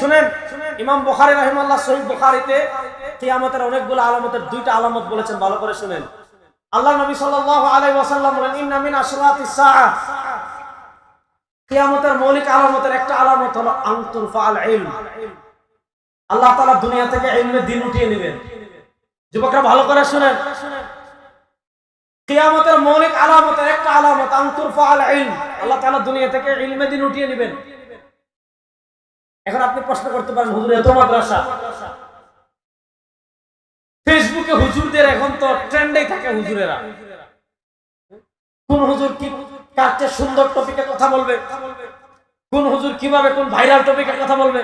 শুনেন, ইমাম বুখারী রাহিমাল্লাহ সহিহ বুখারীতে কিয়ামতের অনেকগুলো আলামতের দুইটা আলামত বলেছেন, ভালো করে শুনেন। আল্লাহ নবী সাল্লাল্লাহু আলাইহি ওয়াসাল্লাম বলেন, ইন্না মিন আশরাতিস সাআহ। কিয়ামতের মৌলিক আলামতের একটা আলামত হলো আনতুর ফাল ইলম। আল্লাহ তাআলা দুনিয়া থেকে ইলমে দিন উঠিয়ে নেবেন। যুবকরা ভালো করে শুনেন। কিয়ামতের মৌলিক আলামতের একটা আলামত, আনতুর ফাল ইলম। আল্লাহ তাআলা দুনিয়া থেকে ইলমে দিন উঠিয়ে নেবেন। এখন আপনি প্রশ্ন করতে পারেন হুজুর এত মাদ্রাসা? ফেসবুকে হুজুরদের এখন তো ট্রেন্ডেই থাকে হুজুরেরা। কোন হুজুর কি চেয়ে সুন্দর টপিকে কথা বলবে? কোন হুজুর কীভাবে কোন ভাইরাল টপিকে কথা বলবে?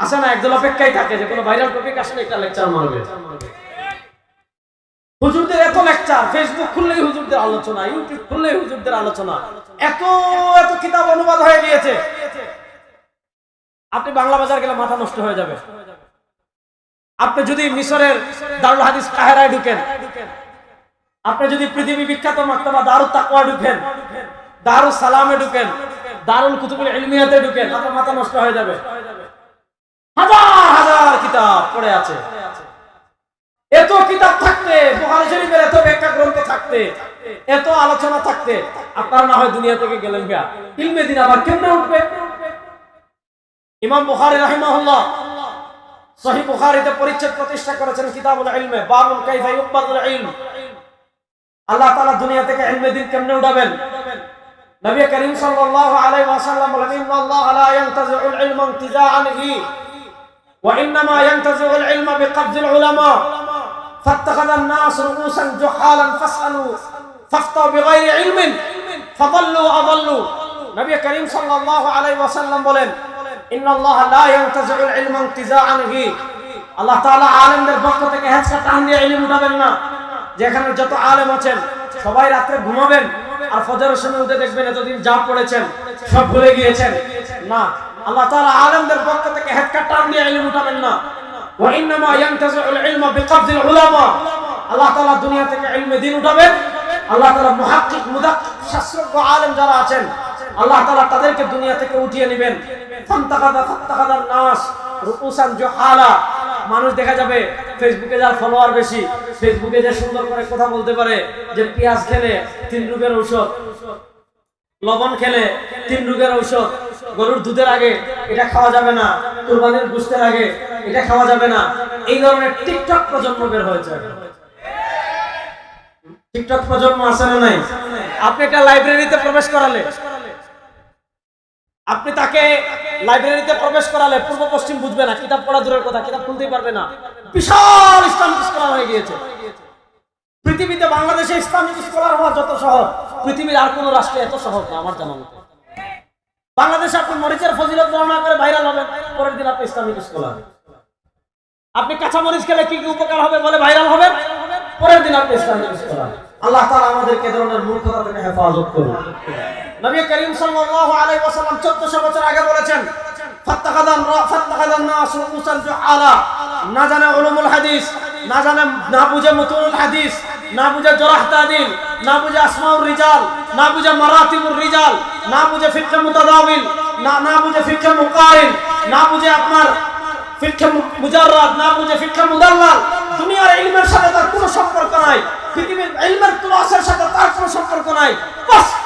আসে না একদল অপেক্ষায় থাকে যে কোন ভাইরাল টপিক আসলে একটা লেকচার মারবে। হুজুরদের এত লেকচার ফেসবুক খুললেই হুজুরদের আলোচনা ইউটিউব খুললেই হুজুরদের আলোচনা। এত এত কিতাব অনুবাদ হয়ে গিয়েছে। আপনি বাংলা বাজার গেলে মাথা নষ্ট হয়ে যাবে। আপনি যদি মিশরের দারুল হাদিস কাহেরায় ঢুকেন, আপনি যদি পৃথিবী বিখ্যাত মাক্তাবা দারুল তাকওয়া ঢুকেন, দারুল সালামে ঢুকেন, দারুল কুতুবুল ইলমিয়াতে ঢুকেন, আপনার মাথা নষ্ট হয়ে যাবে। হাজার হাজার কিতাব পড়ে আছে। এত কিতাব থাকতে, বুখারী শরীফের এত ব্যাখ্যা গ্রন্থ থাকতে, এত আলোচনা থাকতে, আপনারা না হয় দুনিয়া থেকে গেলেন গা ইলমে দিন আবার কেমনে উঠবে? ইমাম বুখারী রাহিমাহুল্লাহ সহি বুখারীতে পরিচ্ছেদ প্রতিষ্ঠা করেছেন কিতাবুল ইলমে বাবুল কাইফা ইউবাদুল ইলম আল্লাহ তাআলা দুনিয়া থেকে ইলমে দিন কেমনে উঠাবেন নবী করিম সাল্লাল্লাহু আলাইহি ওয়াসাল্লাম বলেন ইন্নাল্লাহা লা ইয়ানতাজিউল ইলমা ইনতিজাআন হি ওয়া ইন্নামা ইয়ানতাজিউল ইলমা বিকবজিল উলামা فاتخذ الناس رؤوسا جحالا فاسألوا فافتوا بغير علم فضلوا أضلوا নবী করিম সাল্লাল্লাহু আলাইহি ওয়াসাল্লাম বলেন আল্লাহ থেকে উঠাবেন না। যেখানে যত আলেম আছেন, সবাই রাত্রে ঘুমাবেন আর সময় উঠে দেখবেন এতদিন যা পড়েছেন, সব ভুলে গিয়েছেন। না, আল্লাহ তাআলা আলেমদের পক্ষ থেকে হেঁচকা টান দিয়ে ইলম উঠাবেন না। আল্লাহ দুনিয়া থেকে উঠাবেন। আল্লাহ তাআলা মুহাক্কিক, মুদাক্কিক, শাস্ত্রজ্ঞ যারা আছেন আল্লাহ তাআলা তাদেরকে দুনিয়া থেকে উঠিয়ে নেবেন। মানুষ দেখা যাবে ফেসবুকে যার ফলোয়ার বেশি, ফেসবুকে যে সুন্দর করে কথা বলতে পারে, যে পেঁয়াজ খেলে তিন রোগের ঔষধ, লবণ খেলে তিন রোগের ঔষধ, গরুর দুধের আগে এটা খাওয়া যাবে না, কুরবানির গুস্তের আগে এটা খাওয়া যাবে না। এই ধরনের টিকটক প্রজন্ম বের হয়েছে টিকটক প্রজন্ম আছে না নাই? আপনি একটা লাইব্রেরিতে প্রবেশ করালে আপনি তাকে লাইব্রেরিতে প্রবেশ করালে পূর্ব পশ্চিম বুঝবে না, কিতাব পড়া দূরের কথা, কিতাব খুলতেই পারবে না। বিশাল ইসলামিক স্কলার হয়ে গিয়েছে। পৃথিবীতে বাংলাদেশে ইসলামিক স্কলার হওয়া যত সহজ, পৃথিবীর আর কোন রাষ্ট্রে এত সহজ না, আমার জানা মতে। বাংলাদেশে আপনি মরিচের ফজিলত বর্ণনা করে ভাইরাল হবেন, পরের দিন আপনি ইসলামিক স্কলার আপনি কাঁচা মরিচ খেলে কি কি উপকার হবে বলে ভাইরাল হবেন? পরের দিন আপনি ইসলামিক স্কলার আল্লাহ তাআলা আমাদেরকে ধরনের মূর্খতা থেকে হেফাজত করুন। নবী করিম সাল্লাল্লাহু আলাইহি ওয়াসাল্লাম 1400 বছর আগে বলেছেন, ফাত্তাখাদান ফাত্তাখাদান নাস রুসাল আলা না জানে উলুমুল হাদিস, না জানে, না বুঝে মুতুনুল হাদিস, না বুঝে জরাহ তাদিল, না বুঝে আসমাউর রিজাল, না বুঝে মারাতিবুর রিজাল, না বুঝে ফিকহ মুতাদাবিল, না না বুঝে ফিকহ মুকারিন, না বুঝে আপনার ফিকহ মুজাররাদ, না বুঝে ফিকহ মুদাল্লাল। দুনিয়ার ইলমের সাথে তার কোনো সম্পর্ক নাই, পৃথিবীর ইলমের ক্লাসের সাথে তার কোনো সম্পর্ক নাই। বাস!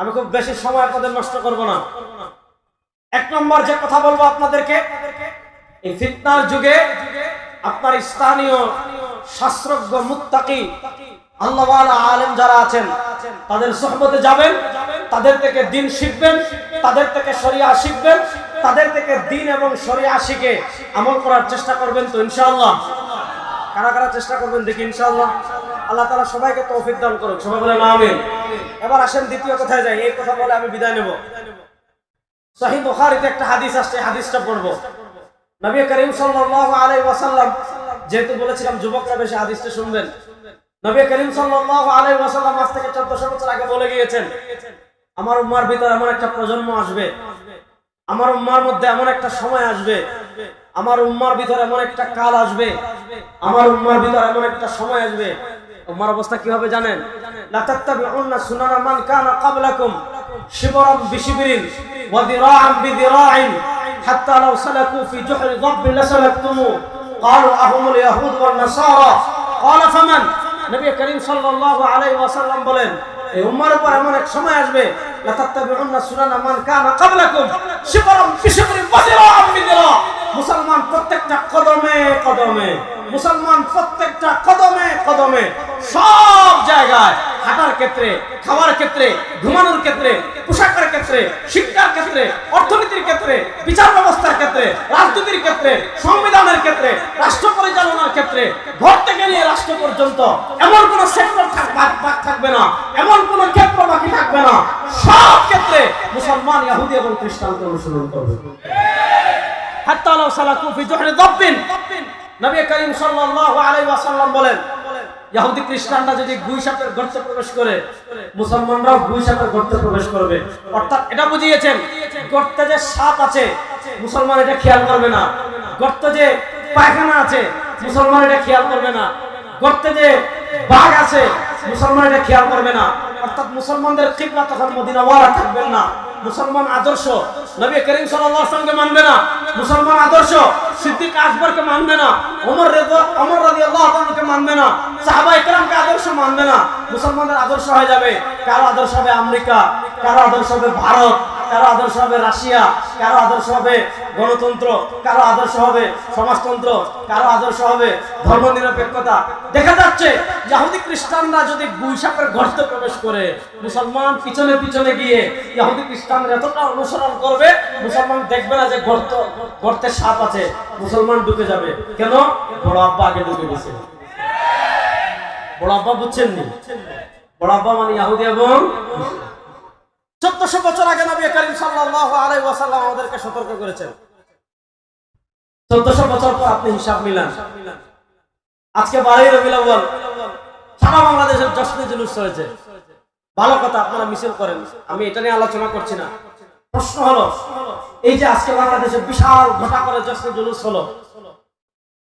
আমি খুব বেশি সময় আপনাদের নষ্ট করব না। এক নম্বর যে কথা বলব আপনাদেরকে, এই ফিতনার যুগে আপনার স্থানীয় শাস্ত্রজ্ঞ মুত্তাকি, আল্লাহ আলেম যারা আছেন, তাদের সহবতে যাবেন, তাদের থেকে দিন শিখবেন, তাদের থেকে শরিয়া শিখবেন, তাদের থেকে দিন এবং শরিয়া শিখে আমল করার চেষ্টা করবেন তো ইনশাআল্লাহ। কারা কারা চেষ্টা করবেন দেখি ইনশাআল্লাহ। আল্লাহ তালা সবাইকে তৌফিক দান করুক। সবাই বলে আমিন। এবার আসেন, দ্বিতীয় কথায় যাই। এই কথা বলে আমি বিদায় নেব। সহিহ বুখারীতে একটা হাদিস আসছে হাদিসটা পড়ব। নবী করিম সাল্লাল্লাহু আলাইহি ওয়াসাল্লাম যেহেতু বলেছিলাম যুবকরা বেশি হাদিসটা শুনবেন, নবী করিম সাল্লাল্লাহু আলাইহি ওয়াসাল্লাম আজ থেকে 1400 বছর আগে বলে গিয়েছেন, আমার উম্মার ভিতর এমন একটা প্রজন্ম আসবে, আমার উম্মার মধ্যে এমন একটা সময় আসবে, আমার উম্মার ভিতর এমন একটা কাল আসবে, আমার উম্মার ভিতর এমন একটা সময় আসবে উম্মার অবস্থা কি হবে জানেন লা তাত্তাবিউন্না সুনানা মান কানা ক্বাবলাকুম শিবরান বিশিবরিন ওয়া দিরাআন বিদিরা'in হাত্তা লাও সালাকু ফি জুহরি ضب لسلكتمو قالوا أهم اليهود والنصارى قال فمن নবী করিম সাল্লাল্লাহু আলাইহি ওয়াসাল্লাম বলেন এই উম্মার উপর এমন এক সময় আসবে লা তাত্তাবিউন্না সুনানা মান কানা ক্বাবলাকুম শিবরান বিশিবরিন ওয়া দিরা'an বিদিরা' মুসলমান প্রত্যেকটা কদমে কদমে মুসলমান প্রত্যেকটা কদমে কদমে সব জায়গায় হাঁটার ক্ষেত্রে, খাওয়ার ক্ষেত্রে, ঘুমানোর ক্ষেত্রে, পোশাকের ক্ষেত্রে, শিক্ষার ক্ষেত্রে, অর্থনীতির ক্ষেত্রে, বিচার ব্যবস্থার ক্ষেত্রে, রাজনীতির ক্ষেত্রে, সংবিধানের ক্ষেত্রে, রাষ্ট্র পরিচালনার ক্ষেত্রে, ঘর থেকে নিয়ে রাষ্ট্র পর্যন্ত এমন কোন সেক্টর থাকবে না, এমন কোন ক্ষেত্র বাকি থাকবে না। সব ক্ষেত্রে মুসলমান ইহুদি এবং খ্রিস্টানকে অনুসরণ করবে। হাত্তা দাব্বিন। নবী করিম সাল্লাল্লাহু আলাইহি ওয়াসাল্লাম বলেন ইহুদি খ্রিস্টানরা যদি গুই গর্তে প্রবেশ করে, মুসলমানরাও গুই গর্তে প্রবেশ করবে। অর্থাৎ এটা বুঝিয়েছেন, গর্তে যে সাপ আছে, মুসলমান এটা খেয়াল করবে না। গর্তে যে পায়খানা আছে, মুসলমান এটা খেয়াল করবে না। গর্তে যে বাঘ আছে, মুসলমান এটা খেয়াল করবে না। অর্থাৎ মুসলমানদের কিবলা তখন মদিনা ওয়ালা থাকবেন না। মুসলমান আদর্শ। নবী করিম ওয়াসাল্লামকে মানবে না। মুসলমান আদর্শ, সিদ্দিক আকবরকে মানবে না। ওমর রেজা ওমর রাদিয়াল্লাহু তাআলাকে মানবে না। সাহাবা ইকরামকে আদর্শ মানবে না। মুসলমানদের আদর্শ হয়ে যাবে। কারও আদর্শ হবে আমেরিকা? কারও আদর্শ হবে ভারত? কারও আদর্শ হবে রাশিয়া, কারও আদর্শ হবে গণতন্ত্র, কারও আদর্শ হবে সমাজতন্ত্র, কারও আদর্শ হবে ধর্মনিরপেক্ষতা। দেখা যাচ্ছে ইহুদি খ্রিস্টানরা যদি গুইসাপের গর্তে প্রবেশ করে, মুসলমান পিছনে পিছনে গিয়ে ইহুদি খ্রিস্টানরা এতটা অনুসরণ করবে, মুসলমান দেখবে না যে গর্ত গর্তে সাপ আছে, মুসলমান ঢুকে যাবে। কেন? বড় আব্বা আগে ঢুকে গেছে। বড় আব্বা বুঝছেন নি বড় আব্বা মানে ইহুদি এবং চোদ্দশো বছর আগে নবী করিম সাল্লাল্লাহু আলাইহি ওয়াসাল্লাম আমাদেরকে সতর্ক করেছেন। চোদ্দশো বছর পর আপনি হিসাব মিলান আজকে বারোই রবিউল সারা বাংলাদেশের জশ্নে জুলুস হয়েছে ভালো কথা, আপনারা মিছিল করেন। আমি এটা নিয়ে আলোচনা করছি না। প্রশ্ন হলো, এই যে আজকে বাংলাদেশে বিশাল ঘটা করে জশ্নে জুলুস হলো,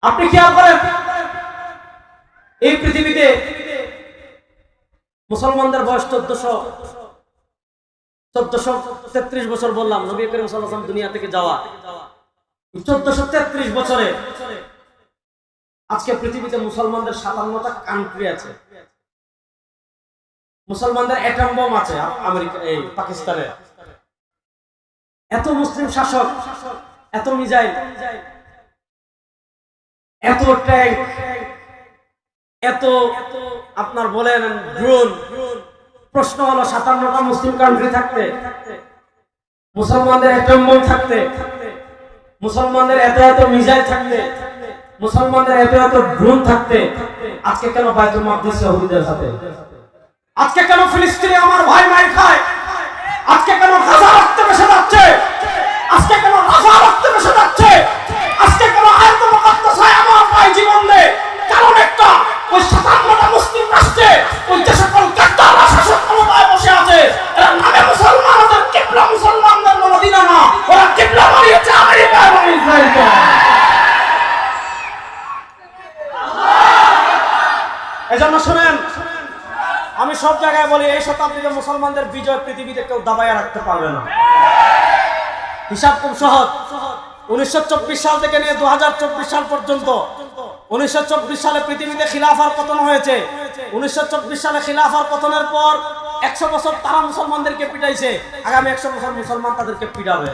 আপনি খেয়াল করেন, এই পৃথিবীতে মুসলমানদের বয়স চোদ্দশো চোদ্দশো তেত্রিশ বছর বললাম, নবী করিম সাল্লাম দুনিয়া থেকে যাওয়া। চোদ্দশো তেত্রিশ বছরে আজকে পৃথিবীতে মুসলমানদের সাতান্নটা কান্ট্রি আছে। মুসলমানদের আছে আমেরিকা এই পাকিস্তানে। এত মুসলিম শাসক, এত মিজাইল, এত ট্যাঙ্ক এত আপনার বলেন ড্রোন প্রশ্ন হলো, সাতান্নটা মুসলিম কান্ট্রি থাকতে, মুসলমানদের এটম বোম থাকতে, মুসলমানদের এত এত মিসাইল থাকতে, মুসলমানদের এত এত ড্রোন থাকতে, আজকে কেন বাইতুল মাকদিস ইহুদিদের হাতে? আজকে কেন ফিলিস্তিনে আমার ভাই মাই খায়? আজকে কেন গাজা রক্ত বেসে যাচ্ছে? আজকে কেন রাফা রক্ত বেসে যাচ্ছে? আজকে কেন আয়াত মুকাদ্দাসায় আমার ভাই জীবন দেয় কারণ একটা, ওই সাতান্নটা মুসলিম রাষ্ট্রে, ওই যে সকল বসে আছে। এরা নামে মুসলমান ওদের কিবলা মুসলমানদের মদিনা না। ওরা কিবলা বানিয়েছে আমেরিকা এবং ইসরায়েলকে। এজন্য শুনেন, আমি সব জায়গায় বলি, এই শতাব্দীতে মুসলমানদের বিজয় পৃথিবীতে কেউ দাবাইয়া রাখতে পারবে না। হিসাব খুব সহজ। উনিশশো সাল থেকে নিয়ে দু হাজার চব্বিশ সাল পর্যন্ত, উনিশশো চব্বিশ সালে পৃথিবীতে খিলাফার পতন হয়েছে। উনিশশো চব্বিশ সালে খিলাফার পতনের পর একশো বছর তারা মুসলমানদেরকে পিটাইছে, আগামী একশো বছর মুসলমান তাদেরকে পিটাবে।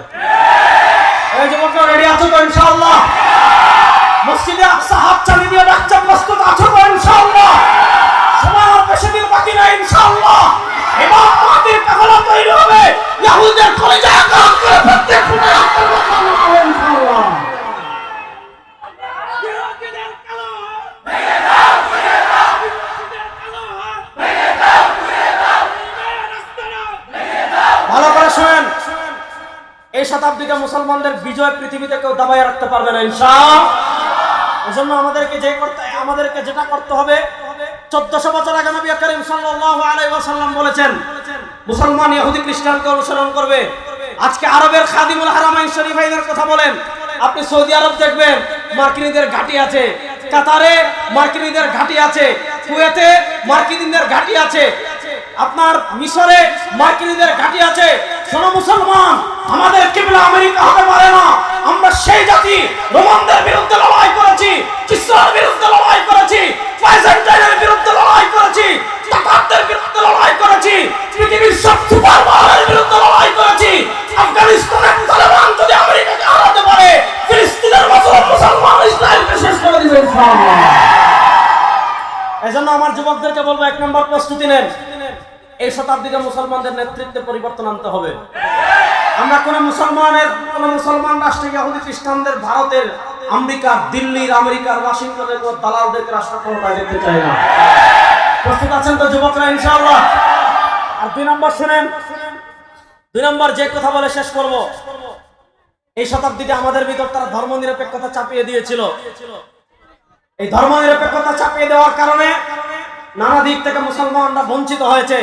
মসজিদে আকসা হাত চালিয়ে দিয়ে ডাকছেন প্রস্তুত শুনেন, এই শতাব্দীতে মুসলমানদের বিজয় পৃথিবীতে কেউ দাবাইয়া রাখতে পারবে না ইনশা এজন্য আমাদেরকে যে করতে আমাদেরকে যেটা করতে হবে, চোদ্দশো বছর আগে নবী করিম ওয়াসাল্লাম বলেছেন, মুসলমান, ইহুদি, খ্রিস্টানকে অনুসরণ করবে। আজকে আরবের খাদিমুল হারামাইন শরীফাইনের কথা বলেন। আপনি সৌদি আরব দেখবেন, মার্কিনীদের ঘাঁটি আছে। কাতারে মার্কিনীদের ঘাঁটি আছে। কুয়েতে মার্কিনীদের ঘাঁটি আছে। আপনার মিশরে মার্কিনীদের ঘাঁটি আছে। শোনো মুসলমান আমাদের কিবলা আমেরিকা হতে পারে না। আমরা সেই জাতি রোমানদের বিরুদ্ধে লড়াই করেছি ইসরায়েল বিরুদ্ধে লড়াই করেছি বাইজেন্টাইনের বিরুদ্ধে লড়াই করেছি তাতারদের বিরুদ্ধে লড়াই করেছি, পৃথিবীর সব সুপার পাওয়ারের বিরুদ্ধে লড়াই করেছি। আফগানিস্তানের তালেবান যদি আমেরিকাকে হারাতে পারে, ফিলিস্তিনের মুসলমান মুসলমান ইসরায়েলকে শেষ করে দিবে এজন্য আমার যুবকদেরকে বলব, এক নম্বর প্রস্তুতি নেন। এই শতাব্দীতে মুসলমানদের নেতৃত্বে পরিবর্তন আনতে হবে। আমরা কোন মুসলমানের, কোন মুসলমান রাষ্ট্রে ইহুদি খ্রিস্টানদের, ভারতের, আমেরিকার, দিল্লির, আমেরিকার, ওয়াশিংটনের কোন দালালদেরকে রাষ্ট্র ক্ষমতায় দেখতে চাই না। প্রস্তুত আছেন তো যুবকরা, ইনশাআল্লাহ? আর দুই নম্বর শুনেন। দুই নম্বর যে কথা বলে শেষ করব। এই শতাব্দীতে আমাদের ভিতর তারা ধর্ম নিরপেক্ষতা চাপিয়ে দিয়েছিল। এই ধর্ম নিরপেক্ষতা চাপিয়ে দেওয়ার কারণে নানা দিক থেকে মুসলমানরা বঞ্চিত হয়েছে।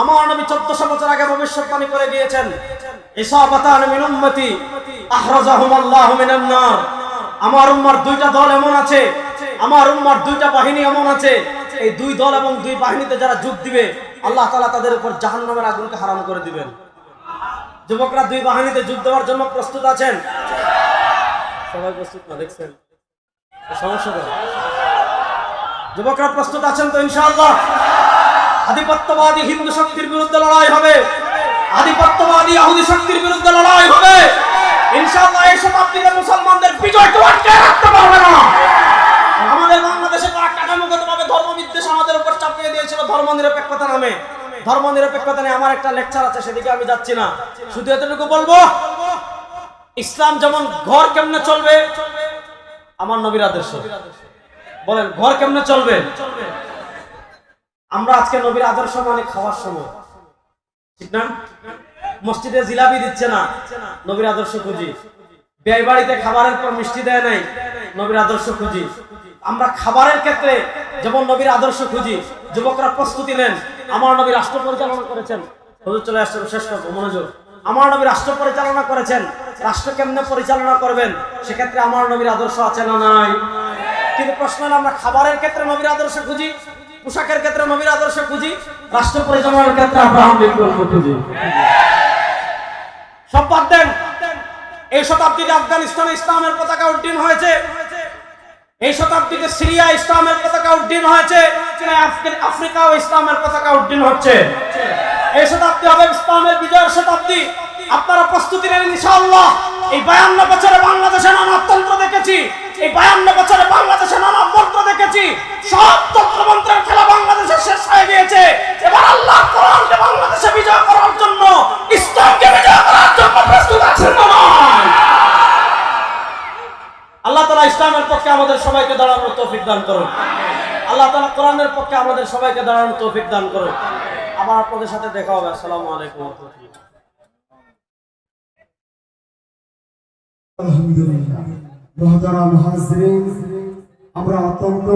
আমার নবী চোদ্দশো বছর আগে ভবিষ্যৎবাণী করে গিয়েছেন আমার উম্মার দুইটা দল এমন আছে, আমার উম্মার দুইটা বাহিনী এমন আছে। এই দুই দল এবং দুই বাহিনীতে যারা যোগ দিবে, আল্লাহ তাদের উপর জাহান্নামের আগুনকে হারাম করে দিবেন। যুবকরা দুই বাহিনীতে যোগ দেওয়ার জন্য প্রস্তুত আছেন? সবাই প্রস্তুত না, দেখছেন? সমস্যা করে যুবকরা প্রস্তুত আছেন তো ইনশাআল্লাহ? আধিপত্যবাদী হিন্দু শক্তির বিরুদ্ধে লড়াই হবে। আধিপত্যবাদী আহুদি শক্তির বিরুদ্ধে লড়াই হবে। ইনশাআল্লাহ এই শতাব্দীতে মুসলমানদের বিজয় তো আটকে রাখতে পারবে না। আমাদের বাংলাদেশে তারা কাঠামোগতভাবে ধর্মবিদ্বেষ আমাদের উপর চাপিয়ে দিয়েছিল ধর্ম নিরপেক্ষতা নামে। ধর্ম নিরপেক্ষতা নিয়ে আমার একটা লেকচার আছে, সেদিকে আমি যাচ্ছি না। শুধু এতটুকু বলব, ইসলাম যেমন ঘর কেমনে চলবে, আমার নবীর আদর্শ। বলেন, ঘর কেমনে চলবে? আমরা আজকে নবীর আদর্শ মানে খাওয়ার সময়। ঠিক না? মসজিদে জিলাপি দিচ্ছে না নবীর আদর্শ খুঁজি। ব্যয় বাড়িতে খাবারের পর মিষ্টি দেয় নাই নবীর আদর্শ খুঁজি। আমরা খাবারের ক্ষেত্রে যেমন নবীর আদর্শ খুঁজি, যুবকরা প্রস্তুতি নেন। আমার নবী রাষ্ট্র পরিচালনা করেছেন। হুজুর চলে আসছে, শেষ করব, মনোযোগ। আমার নবী রাষ্ট্র পরিচালনা করেছেন। রাষ্ট্র কেমনে পরিচালনা করবেন? সেক্ষেত্রে আমার নবীর আদর্শ আছে না নাই? কিন্তু প্রশ্ন আমরা খাবারের ক্ষেত্রে নবীর আদর্শ খুঁজি? পোশাকের ক্ষেত্রে নবীর আদর্শ খুঁজি রাষ্ট্র পরিচালনার ক্ষেত্রে আব্রাহাম লিঙ্কন খুঁজি সব বাদ দেন। এই শতাব্দীতে আফগানিস্তানে ইসলামের পতাকা উড্ডীন হয়েছে। এই শতাব্দীতে সিরিয়া ইসলামের পতাকা উড্ডীন হয়েছে। আফ্রিকা আফ্রিকাও ইসলামের পতাকা উড্ডীন হচ্ছে। এই শতাব্দী হবে ইসলামের বিজয়ের শতাব্দী। আপনারা প্রস্তুতি নেন ইনশাআল্লাহ। এই বায়ান্ন বছরে বাংলাদেশে নানা তন্ত্র দেখেছি। এই বায়ান্ন বছরে বাংলাদেশে নানা মন্ত্র দেখেছি। সব তন্ত্রমন্ত্রের খেলা বাংলাদেশে শেষ হয়ে গিয়েছে। এবার আল্লাহ কোরআনকে বাংলাদেশে বিজয় করার জন্য ইসলামকে বিজয় করার জন্য প্রস্তুত আছেন আল্লাহ তালা ইসলামের পক্ষে আমাদের সবাইকে দাঁড়ানোর তৌফিক দান করুন। আল্লাহ তালা কোরআনের পক্ষে আমাদের সবাইকে দাঁড়ানোর তৌফিক দান করুন। আবার আপনাদের সাথে দেখা হবে। আসসালামু আলাইকুম আলহামদুলিল্লাহ। মহতারাম হাজরিন আমরা অত্যন্ত